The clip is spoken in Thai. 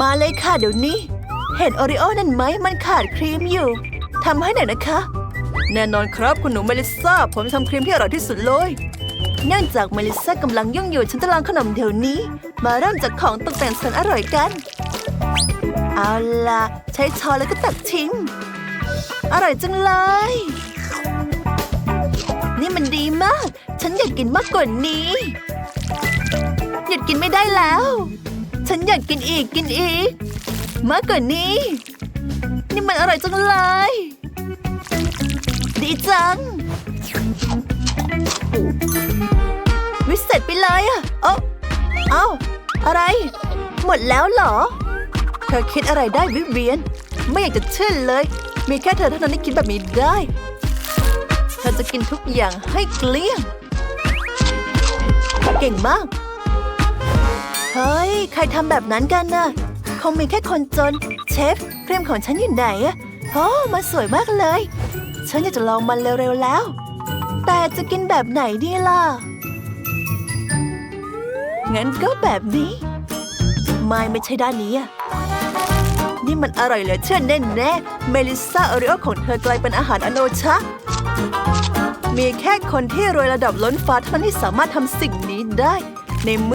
มาเลยค่ะเดี๋ยวนี้ เห็นโอริโอนั่นไหมมันขาดครีมอยู่ทำให้หน่อยนะคะ แน่นอนครับคุณหนูเมลิซ่าผมทำครีมที่อร่อยที่สุดเลยเนื่องจากเมลิซ่ากำลังยุ่งอยู่ฉันจะลองขนมเดี๋ยวนี้ มาเริ่มจากของตกแต่งแสนอร่อยกัน เอาล่ะ ใช้ช้อนแล้วก็ตักชิมอร่อยจังเลย นี่มันดีมาก ฉันอยากกินมากกว่านี้ หยุดกินไม่ได้แล้ว ฉันอยากกินอีกกินอีก มากกว่านี้ นี่มันอร่อยจังเลย ดีจัง วิเศษไปเลยอะเอ้าเอ้าอะไร หมดแล้วเหรอ เธอคิดอะไรได้วิเวียน ไม่อยากจะเชื่อเลย มีแค่เธอเท่านั้นที่คิดแบบนี้ได้ เธอจะกินทุกอย่างให้เกลี้ยง เก่งมาก ใครทำแบบนั้นกันน่ะ คงมีแค่คนจน เชฟครีมของฉันอยู่ไหนอะโอ้มันสวยมากเลย ฉันอยากจะลองมันเร็วๆแล้ว แต่จะกินแบบไหนดีล่ะ งั้นก็แบบนี้ ไม่ไม่ใช่ด้านนี้อะนี่มันอร่อยเหลือเชื่อแน่แน่ๆเมลิซาโอริโอของเธอกลายเป็นอาหารอโนชะ มีแค่คนที่รวยระดับล้นฟ้าเท่านั้นที่สามารถทำสิ่งนี้ได้ในเมื่อ